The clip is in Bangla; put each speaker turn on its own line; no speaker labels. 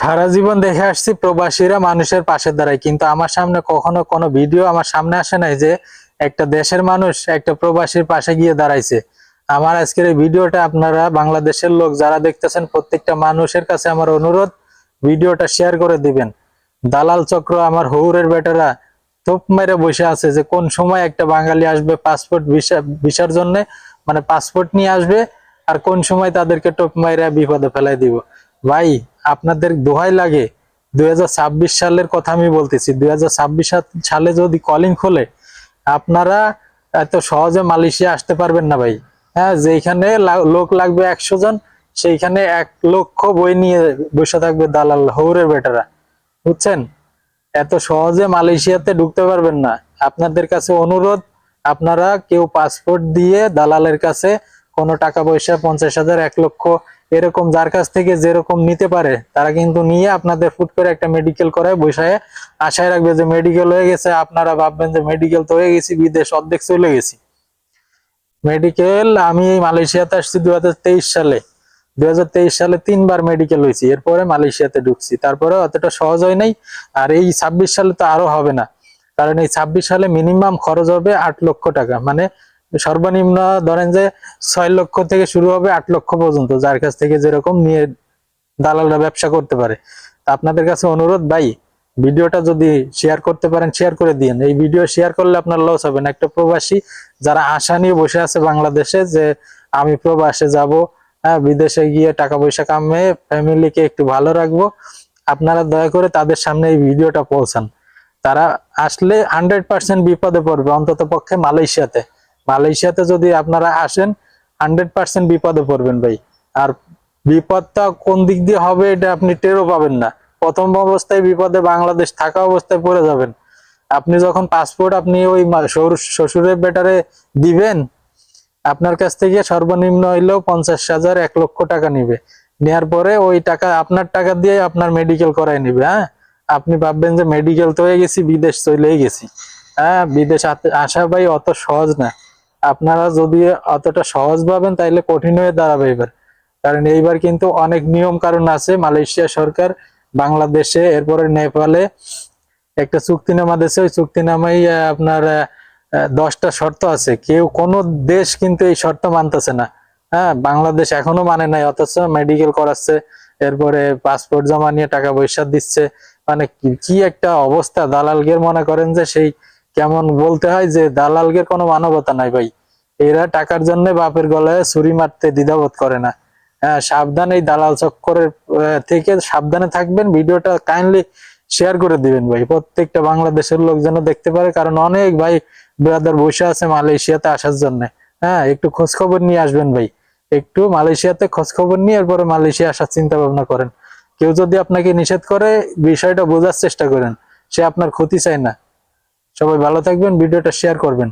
সারা জীবন দেখে আসছি প্রবাসীরা মানুষের পাশে দাঁড়ায় কিন্তু আমার সামনে কখনো কোনো ভিডিও আমার সামনে আসে নাই যে একটা দেশের মানুষ একটা প্রবাসীর পাশে গিয়ে দাঁড়াইছে। আমার আজকের এই ভিডিওটা আপনারা বাংলাদেশের লোক যারা দেখতেছেন, প্রত্যেকটা মানুষের কাছে আমার অনুরোধ, ভিডিওটা শেয়ার করে দিবেন। দালাল চক্র আমার হৌরের বেটারা তোপ মেরে বসে আছে যে কোন সময় একটা বাঙালি আসবে পাসপোর্ট ভিসা, ভিসার জন্য মানে পাসপোর্ট নিয়ে আসবে আর কোন সময় তাদেরকে টোপ মাইরা বিপদে ফেলাই দিব। ভাই আপনাদের দোহাই লাগে, দুই হাজার ছাব্বিশ সালের কথা আমি বলতেছি। দুই সালে যদি কলিং খোলে, আপনারা এত সহজে মালয়েশিয়া আসতে পারবেন না ভাই। হ্যাঁ যেখানে লোক লাগবে একশো জন, সেইখানে এক লক্ষ বই নিয়ে বসে থাকবে দালাল, হৌরের বেটারা। বুঝছেন? এত সহজে মালয়েশিয়াতে ঢুকতে পারবেন না। আপনাদের কাছে অনুরোধ, আপনারা কেউ পাসপোর্ট দিয়ে দালালের কাছে কোনো টাকা পয়সা পঞ্চাশ হাজার, এক লক্ষ এরকম যার কাছ থেকে যেরকম নিতে পারে, তারা কিন্তু নিয়ে আপনাদের ফুট করে একটা মেডিকেল করায়, বসায়, আশায় রাখবে যে মেডিকেল হয়ে গেছে, আপনারা ভাববেন যে মেডিকেল তো হয়ে গেছি, বিদেশ অর্ধেক চলে গেছি। মেডিকেল আমি মালয়েশিয়াতে আসছি দু হাজার তেইশ সালে। দুই হাজার তেইশ সালে তিনবার মেডিকেল হয়েছি, এরপরে মালয়েশিয়াতে ঢুকছি। তারপরে অতটা সহজ হয় নাই, আর এই ছাব্বিশ সালে তো আরও হবে না। কারণ এই ছাব্বিশ সালে মিনিমাম খরচ হবে আট লক্ষ টাকা মানে সর্বনিম্ন ধরেন যে ছয় লক্ষ থেকে শুরু হবে আট লক্ষ পর্যন্ত, যার কাছ থেকে যেরকম নিয়ে দালালরা ব্যবসা করতে পারে। তা আপনাদের কাছে অনুরোধ, ভাই, ভিডিওটা যদি শেয়ার করতে পারেন শেয়ার করে দিন এই ভিডিও শেয়ার করলে আপনার লস হবে না। একটা প্রবাসী যারা আশা নিয়ে বসে আছে বাংলাদেশে যে আমি প্রবাসে যাব হ্যাঁ বিদেশে গিয়ে টাকা পয়সা কামিয়ে ফ্যামিলিকে একটু ভালো রাখব, আপনারা দয়া করে তাদের সামনে এই ভিডিওটা পৌঁছান। তারা আসলে হান্ড্রেড পার্সেন্ট বিপদে পড়বে অন্তত পক্ষে মালয়েশিয়াতে। মালয়েশিয়াতে যদি আপনারা আসেন হান্ড্রেড পার্সেন্ট বিপদে পড়বেন ভাই। আর বিপদটা কোন দিক দিয়ে হবে এটা আপনি টেরও পাবেন না। প্রথম অবস্থায় বিপদে বাংলাদেশ থাকা অবস্থায় পড়ে যাবেন। আপনি যখন পাসপোর্ট আপনি ওই শ্বশুরের বেটারে দিবেন, আপনার কাছ থেকে সর্বনিম্ন হইলেও পঞ্চাশ হাজার এক লক্ষ টাকা নিবে। নেওয়ার পরে ওই টাকা, আপনার টাকা দিয়ে আপনার মেডিকেল করাই নিবে হ্যাঁ? আপনি ভাববেন যে মেডিকেল তো হয়ে গেছি, বিদেশ চলেই গেছি। হ্যাঁ বিদেশ আসা ভাই অত সহজ না। আপনারা যদি অতটা সহজ ভাবেন, তাইলে কঠিন হয়ে দাঁড়াবে এবার। কারণ এইবার কিন্তু অনেক নিয়ম কারণ আছে। মালয়েশিয়া সরকার বাংলাদেশে, এরপরে নেপালে একটা চুক্তিনামা দিয়েছে। ওই চুক্তিনামাই আপনার দশটা শর্ত আছে। কেউ, কোনো দেশ কিন্তু এই শর্ত মানতেছে না। হ্যাঁ বাংলাদেশ এখনও মানে নাই, অথচ মেডিকেল করাচ্ছে, এরপরে পাসপোর্ট জমা নিয়ে টাকা পয়সা দিচ্ছে। মানে কি- কি একটা অবস্থা। দালালগের মনে করেন যে সেই কেমন বলতে হয় যে দালালগের কোনো মানবতা নাই ভাই। এরা টাকার জন্য বাপের গলায় ছুরি মারতে দ্বিধাবোধ করে না। হ্যাঁ সাবধান এই দালাল চক্করের থেকে সাবধানে থাকবেন। ভিডিওটা কাইন্ডলি শেয়ার করে দিবেন ভাই। প্রত্যেকটা বাংলাদেশের লোক যেন দেখতে পারে, কারণ অনেক ভাই ব্রাদার বসে আছে মালয়েশিয়াতে আসার জন্য। হ্যাঁ একটু খোঁজ খবর নিয়ে আসবেন ভাই। একটু মালয়েশিয়াতে খোঁজ খবর নিয়ে এরপরে মালয়েশিয়া আসার চিন্তা ভাবনা করেন। কেউ যদি আপনাকে নিষেধ করে, বিষয়টা বোঝার চেষ্টা করেন। সে আপনার ক্ষতি চায় না। সবাই ভালো থাকবেন ভিডিওটা শেয়ার করবেন।